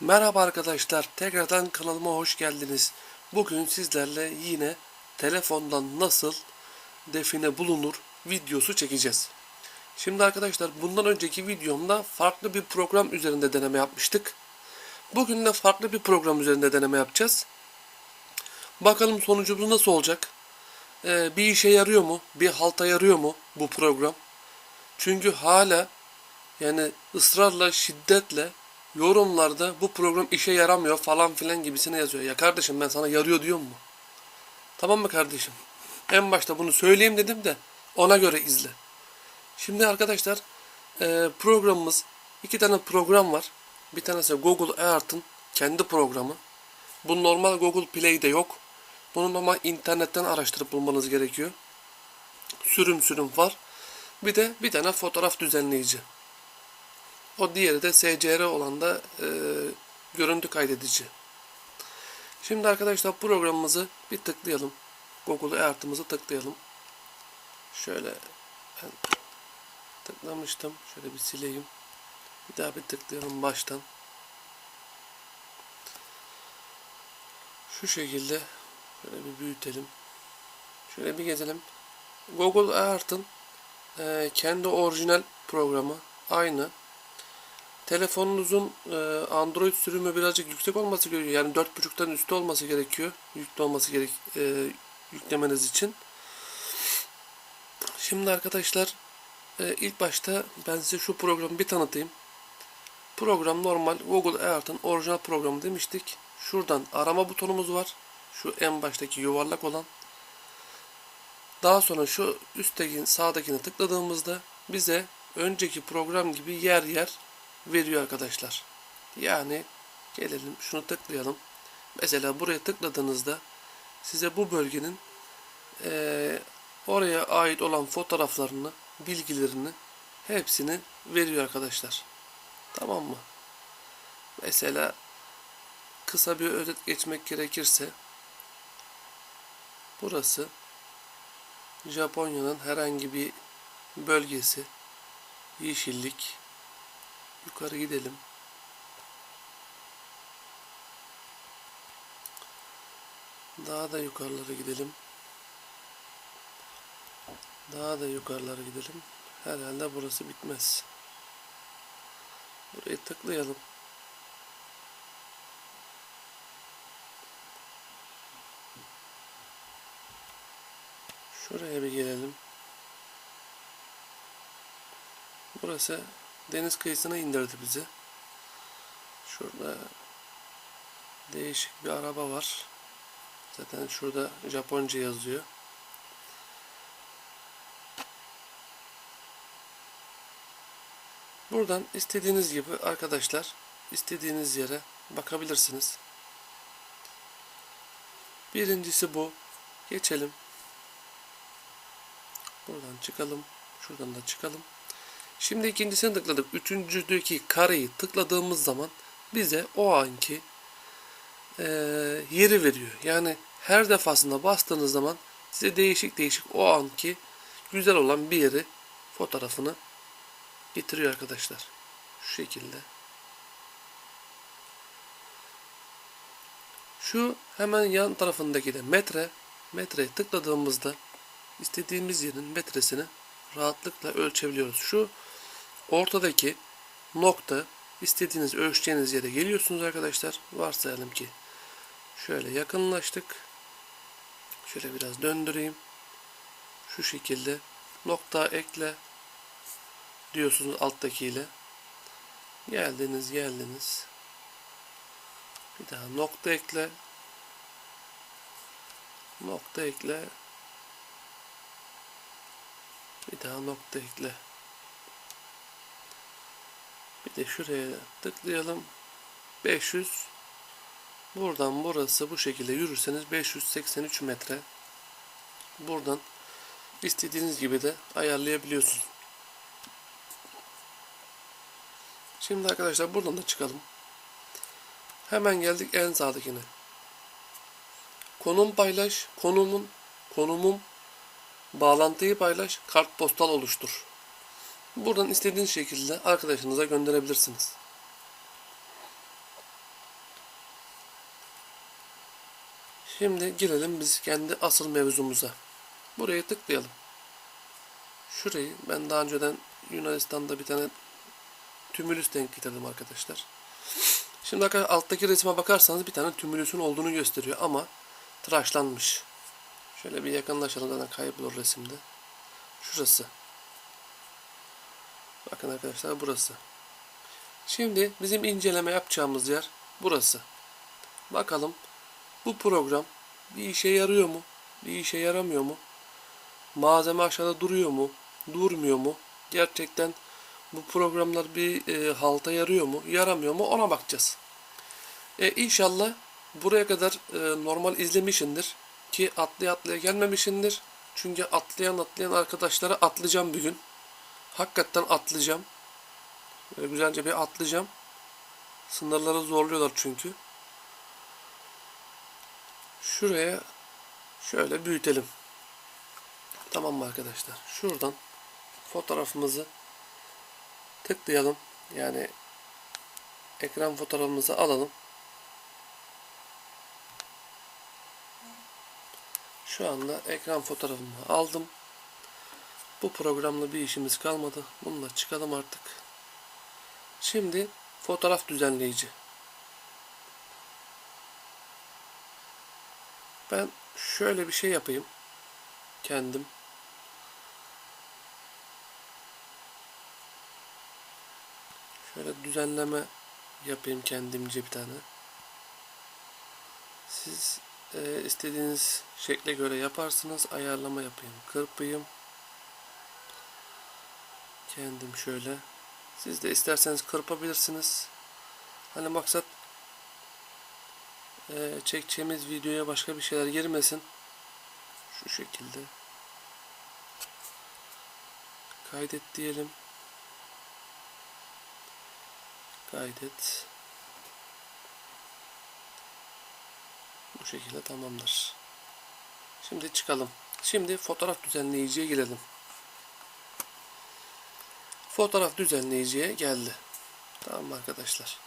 Merhaba arkadaşlar, tekrardan kanalıma hoş geldiniz. Bugün sizlerle yine telefondan nasıl define bulunur videosu çekeceğiz. Şimdi arkadaşlar bundan önceki videomda farklı bir program üzerinde deneme yapmıştık. Bugün de farklı bir program üzerinde deneme yapacağız. Bakalım sonucumuz nasıl olacak? Ee, bir işe yarıyor mu? Bir halta yarıyor mu bu program? Çünkü hala yani ısrarla, şiddetle yorumlarda bu program işe yaramıyor falan filan gibisine yazıyor. Ya kardeşim ben sana yarıyor diyor mu? Tamam mı kardeşim? En başta bunu söyleyeyim dedim de ona göre izle. Şimdi arkadaşlar e, programımız iki tane program var. Bir tanesi Google Earth'ın kendi programı. Bu normal Google Play'de yok. Bunu normal internetten araştırıp bulmanız gerekiyor. Sürüm sürüm var. Bir de bir tane fotoğraf düzenleyici. O diğeri de SCR olan da e, görüntü kaydedici. Şimdi arkadaşlar programımızı bir tıklayalım. Google Earth'ımızı tıklayalım. Şöyle ben tıklamıştım. Şöyle bir sileyim. Bir daha bir tıklayalım baştan. Şu şekilde şöyle bir büyütelim. Şöyle bir gezelim. Google Earth'ın e, kendi orijinal programı aynı. Telefonunuzun e, Android sürümü birazcık yüksek olması gerekiyor. Yani 4.5'tan üstü olması gerekiyor. Yüklü olması gerek e, yüklemeniz için. Şimdi arkadaşlar e, ilk başta ben size şu programı bir tanıtayım. Program normal Google Earth'ın orijinal programı demiştik. Şuradan arama butonumuz var. Şu en baştaki yuvarlak olan. Daha sonra şu üstteki sağdakini tıkladığımızda bize önceki program gibi yer yer veriyor arkadaşlar. Yani gelelim şunu tıklayalım. Mesela buraya tıkladığınızda size bu bölgenin eee, oraya ait olan fotoğraflarını, bilgilerini hepsini veriyor arkadaşlar. Tamam mı? Mesela kısa bir özet geçmek gerekirse burası Japonya'nın herhangi bir bölgesi yeşillik yukarı gidelim. Daha da yukarılara gidelim. Daha da yukarılara gidelim. Herhalde burası bitmez. Burayı tıklayalım. Şuraya bir gelelim. Burası deniz kıyısına indirdi bizi. Şurada değişik bir araba var. Zaten şurada Japonca yazıyor. Buradan istediğiniz gibi arkadaşlar istediğiniz yere bakabilirsiniz. Birincisi bu. Geçelim. Buradan çıkalım. Şuradan da çıkalım. Şimdi ikincisini tıkladık. Üçüncüdeki kareyi tıkladığımız zaman bize o anki e, yeri veriyor. Yani her defasında bastığınız zaman size değişik değişik o anki güzel olan bir yeri fotoğrafını getiriyor arkadaşlar. Şu şekilde. Şu hemen yan tarafındaki de metre. Metreye tıkladığımızda istediğimiz yerin metresini rahatlıkla ölçebiliyoruz. Şu ortadaki nokta istediğiniz ölçeceğiniz yere geliyorsunuz arkadaşlar. Varsayalım ki şöyle yakınlaştık. Şöyle biraz döndüreyim. Şu şekilde nokta ekle diyorsunuz alttakiyle. Geldiniz geldiniz. Bir daha nokta ekle. Nokta ekle. Bir daha nokta ekle. Bir de şuraya tıklayalım. 500 Buradan burası bu şekilde yürürseniz 583 metre. Buradan istediğiniz gibi de ayarlayabiliyorsunuz. Şimdi arkadaşlar buradan da çıkalım. Hemen geldik en sağdakine. Konum paylaş, konumun, konumum, bağlantıyı paylaş, kartpostal oluştur. Buradan istediğiniz şekilde arkadaşınıza gönderebilirsiniz. Şimdi girelim biz kendi asıl mevzumuza. Buraya tıklayalım. Şurayı ben daha önceden Yunanistan'da bir tane tümülüs denk getirdim arkadaşlar. Şimdi alttaki resme bakarsanız bir tane tümülüsün olduğunu gösteriyor ama tıraşlanmış. Şöyle bir yakınlaşalım zaten kaybolur resimde. Şurası. Bakın arkadaşlar burası. Şimdi bizim inceleme yapacağımız yer burası. Bakalım bu program bir işe yarıyor mu? Bir işe yaramıyor mu? Malzeme aşağıda duruyor mu? Durmuyor mu? Gerçekten bu programlar bir e, halta yarıyor mu? Yaramıyor mu? Ona bakacağız. E, inşallah buraya kadar e, normal izlemişindir. Ki atlaya atlaya gelmemişindir. Çünkü atlayan atlayan arkadaşlara atlayacağım bir gün. Hakikaten atlayacağım. Böyle güzelce bir atlayacağım. Sınırları zorluyorlar çünkü. Şuraya şöyle büyütelim. Tamam mı arkadaşlar? Şuradan fotoğrafımızı tıklayalım. Yani ekran fotoğrafımızı alalım. Şu anda ekran fotoğrafımı aldım. Bu programla bir işimiz kalmadı. Bununla çıkalım artık. Şimdi fotoğraf düzenleyici. Ben şöyle bir şey yapayım. Kendim. Şöyle düzenleme yapayım kendimce bir tane. Siz e, istediğiniz şekle göre yaparsınız. Ayarlama yapayım. Kırpayım. Kendim şöyle. Siz de isterseniz kırpabilirsiniz. Hani maksat e, çekeceğimiz videoya başka bir şeyler girmesin. Şu şekilde. Kaydet diyelim. Kaydet. Bu şekilde tamamdır. Şimdi çıkalım. Şimdi fotoğraf düzenleyiciye girelim. Fotoğraf düzenleyiciye geldi. Tamam arkadaşlar?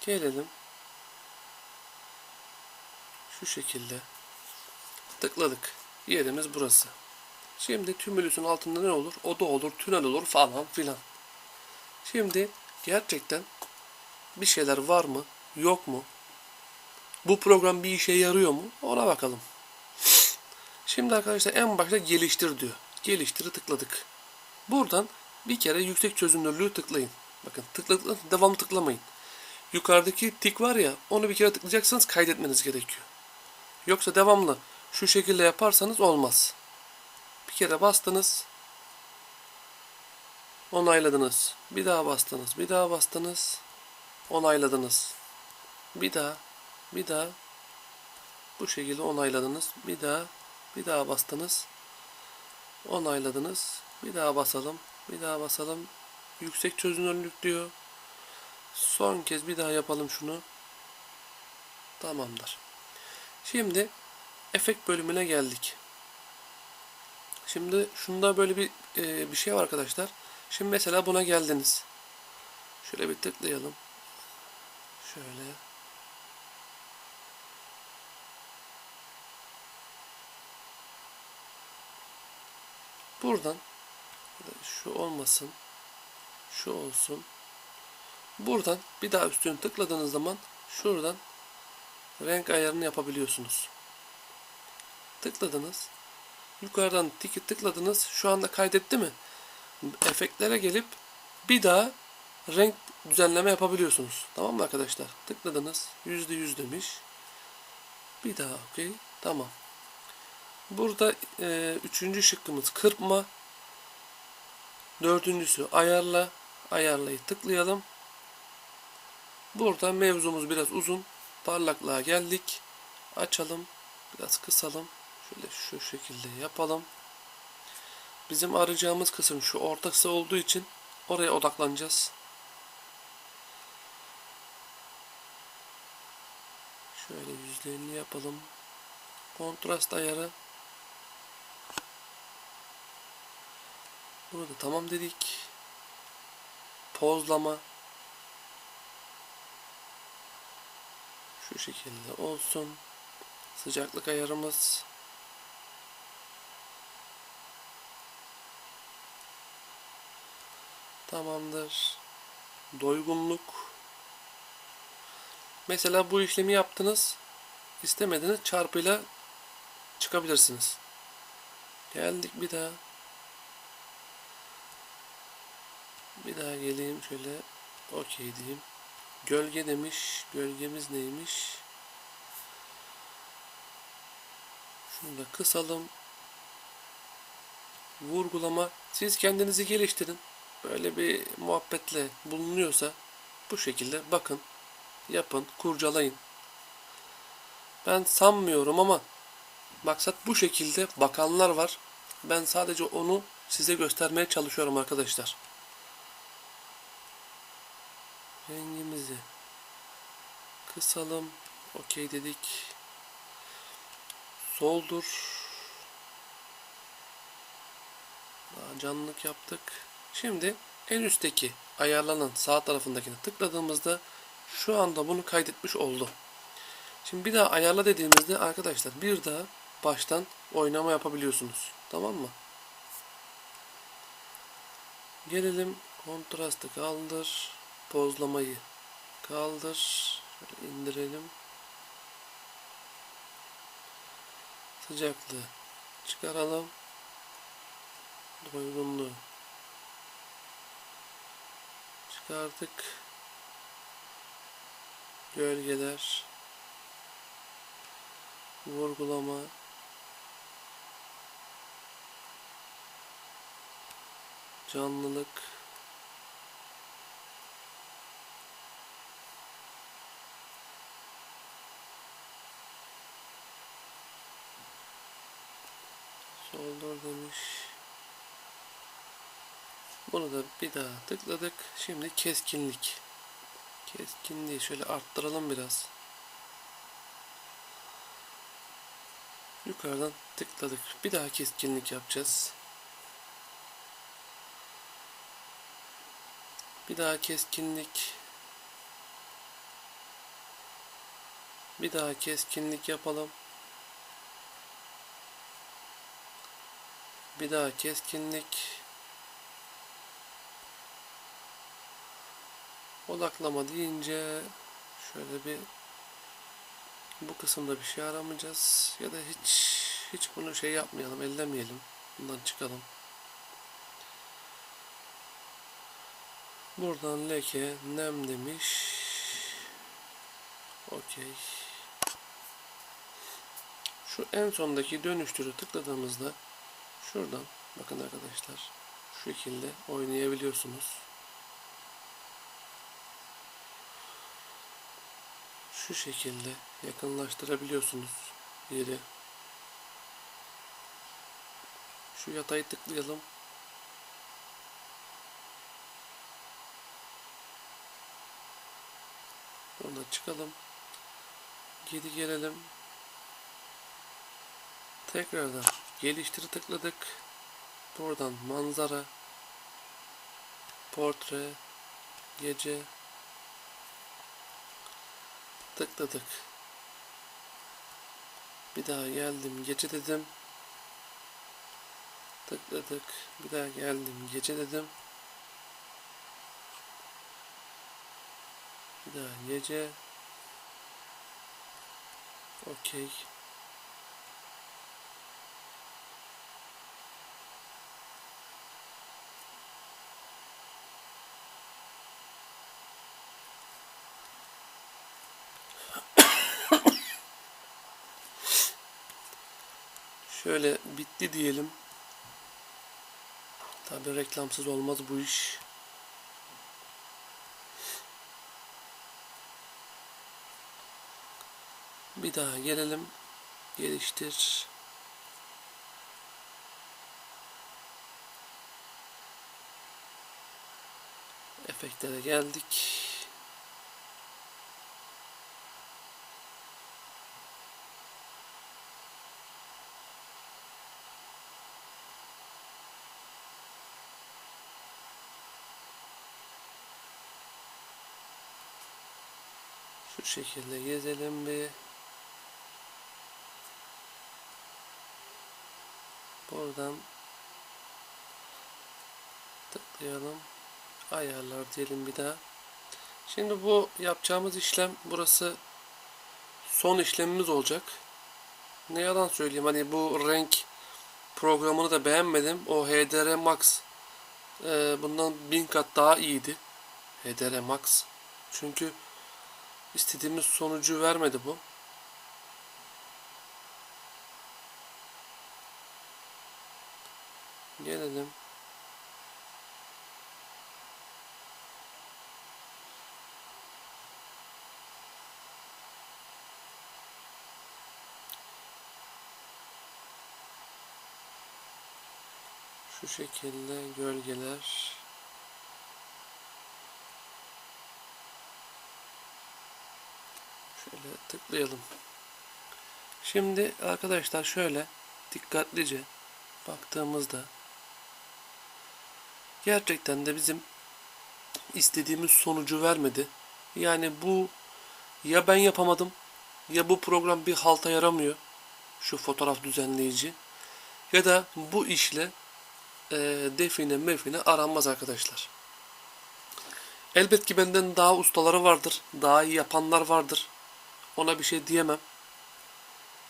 Gelelim. Şu şekilde. Tıkladık. Yerimiz burası. Şimdi tümülüsün altında ne olur? Oda olur, tünel olur falan filan. Şimdi gerçekten bir şeyler var mı? Yok mu? Bu program bir işe yarıyor mu? Ona bakalım. Şimdi arkadaşlar en başta geliştir diyor. Geliştiri tıkladık. Buradan bir kere yüksek çözünürlüğü tıklayın. Bakın tıkladık devam tıklamayın. Yukarıdaki tik var ya onu bir kere tıklayacaksınız kaydetmeniz gerekiyor. Yoksa devamlı şu şekilde yaparsanız olmaz. Bir kere bastınız. Onayladınız. Bir daha bastınız. Bir daha bastınız. Onayladınız. Bir daha. Bir daha. Bu şekilde onayladınız. Bir daha. Bir daha bastınız. Onayladınız. Bir daha basalım. Bir daha basalım. Yüksek çözünürlük diyor. Son kez bir daha yapalım şunu. Tamamdır. Şimdi efekt bölümüne geldik. Şimdi şunda böyle bir e, bir şey var arkadaşlar. Şimdi mesela buna geldiniz. Şöyle bir tıklayalım. Şöyle. Buradan şu olmasın. Şu olsun. Buradan bir daha üstüne tıkladığınız zaman şuradan renk ayarını yapabiliyorsunuz. Tıkladınız. Yukarıdan tiki tıkladınız. Şu anda kaydetti mi? Efektlere gelip bir daha renk düzenleme yapabiliyorsunuz. Tamam mı arkadaşlar? Tıkladınız. %100 demiş. Bir daha okey. Tamam. Burada e, üçüncü şıkkımız kırpma. Dördüncüsü ayarla. Ayarlayı tıklayalım. Burada mevzumuz biraz uzun. Parlaklığa geldik. Açalım. Biraz kısalım. Şöyle şu şekilde yapalım. Bizim arayacağımız kısım şu orta kısa olduğu için oraya odaklanacağız. Şöyle %50 yapalım. Kontrast ayarı. Burada tamam dedik. Pozlama. Şu şekilde olsun. Sıcaklık ayarımız. Tamamdır. Doygunluk. Mesela bu işlemi yaptınız. istemediniz çarpıyla çıkabilirsiniz. Geldik bir daha. Bir daha geleyim şöyle. Okey diyeyim. Gölge demiş. Gölgemiz neymiş? Şunu da kısalım. Vurgulama. Siz kendinizi geliştirin. Böyle bir muhabbetle bulunuyorsa bu şekilde bakın, yapın, kurcalayın. Ben sanmıyorum ama maksat bu şekilde bakanlar var. Ben sadece onu size göstermeye çalışıyorum arkadaşlar. Rengimizi kısalım. Okey dedik. Soldur. Daha canlılık yaptık. Şimdi en üstteki ayarlanan sağ tarafındakine tıkladığımızda şu anda bunu kaydetmiş oldu. Şimdi bir daha ayarla dediğimizde arkadaşlar bir daha baştan oynama yapabiliyorsunuz. Tamam mı? Gelelim kontrastı kaldır. Pozlamayı kaldır. İndirelim. Sıcaklığı çıkaralım. Doygunluğu çıkardık. Gölgeler vurgulama canlılık soldur demiş. Bunu da bir daha tıkladık. Şimdi keskinlik. Keskinliği şöyle arttıralım biraz. Yukarıdan tıkladık. Bir daha keskinlik yapacağız. Bir daha keskinlik. Bir daha keskinlik yapalım. Bir daha keskinlik. Odaklama deyince şöyle bir bu kısımda bir şey aramayacağız. Ya da hiç hiç bunu şey yapmayalım ellemeyelim. Bundan çıkalım. Buradan leke nem demiş. Okey. Şu en sondaki dönüştürü tıkladığımızda şuradan bakın arkadaşlar şu şekilde oynayabiliyorsunuz şu şekilde yakınlaştırabiliyorsunuz yeri. Şu yatayı tıklayalım. Buradan çıkalım. Geri gelelim. Tekrardan geliştir tıkladık. Buradan manzara, portre, gece, tıkladık. Bir daha geldim gece dedim. Tıkladık. Bir daha geldim gece dedim. Bir daha gece. Okey. Şöyle bitti diyelim. Tabi reklamsız olmaz bu iş. Bir daha gelelim. Geliştir. Efektlere geldik. Şu şekilde gezelim bir. Buradan tıklayalım. Ayarlar diyelim bir daha. Şimdi bu yapacağımız işlem burası son işlemimiz olacak. Ne yalan söyleyeyim hani bu renk programını da beğenmedim. O HDR Max e, bundan bin kat daha iyiydi. HDR Max. Çünkü istediğimiz sonucu vermedi bu. Gelelim. Şu şekilde gölgeler. Şöyle tıklayalım. Şimdi arkadaşlar şöyle dikkatlice baktığımızda gerçekten de bizim istediğimiz sonucu vermedi. Yani bu ya ben yapamadım ya bu program bir halta yaramıyor. Şu fotoğraf düzenleyici. Ya da bu işle e, define mefine aranmaz arkadaşlar. Elbet ki benden daha ustaları vardır. Daha iyi yapanlar vardır. Ona bir şey diyemem.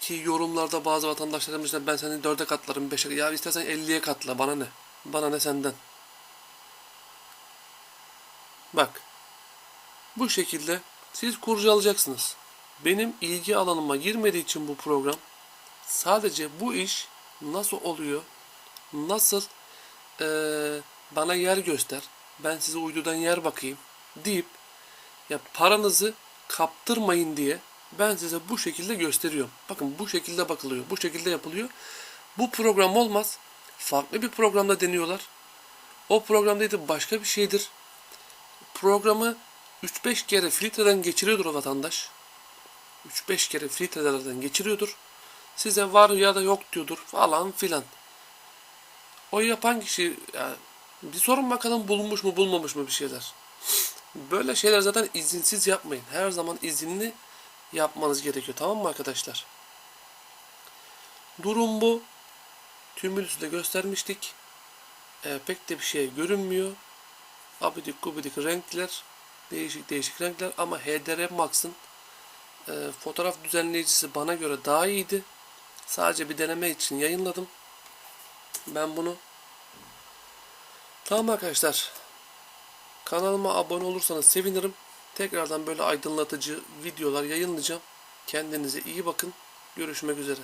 Ki yorumlarda bazı vatandaşlarımız işte ben seni dörde katlarım, beşe ya istersen elliye katla bana ne? Bana ne senden? Bak. Bu şekilde siz kurcalayacaksınız. Benim ilgi alanıma girmediği için bu program sadece bu iş nasıl oluyor? Nasıl eee, bana yer göster. Ben size uydudan yer bakayım deyip ya paranızı kaptırmayın diye ben size bu şekilde gösteriyorum. Bakın bu şekilde bakılıyor. Bu şekilde yapılıyor. Bu program olmaz. Farklı bir programda deniyorlar. O program değil de başka bir şeydir. Programı 3-5 kere filtreden geçiriyordur o vatandaş. 3-5 kere filtrelerden geçiriyordur. Size var ya da yok diyordur falan filan. O yapan kişi ya, bir sorun bakalım bulunmuş mu bulmamış mı bir şeyler. Böyle şeyler zaten izinsiz yapmayın. Her zaman izinli yapmanız gerekiyor. Tamam mı arkadaşlar? Durum bu. Tümülüsü de göstermiştik. Ee, pek de bir şey görünmüyor. Abidik gubidik renkler. Değişik değişik renkler ama HDR Max'ın e, fotoğraf düzenleyicisi bana göre daha iyiydi. Sadece bir deneme için yayınladım. Ben bunu Tamam arkadaşlar. Kanalıma abone olursanız sevinirim. Tekrardan böyle aydınlatıcı videolar yayınlayacağım. Kendinize iyi bakın. Görüşmek üzere.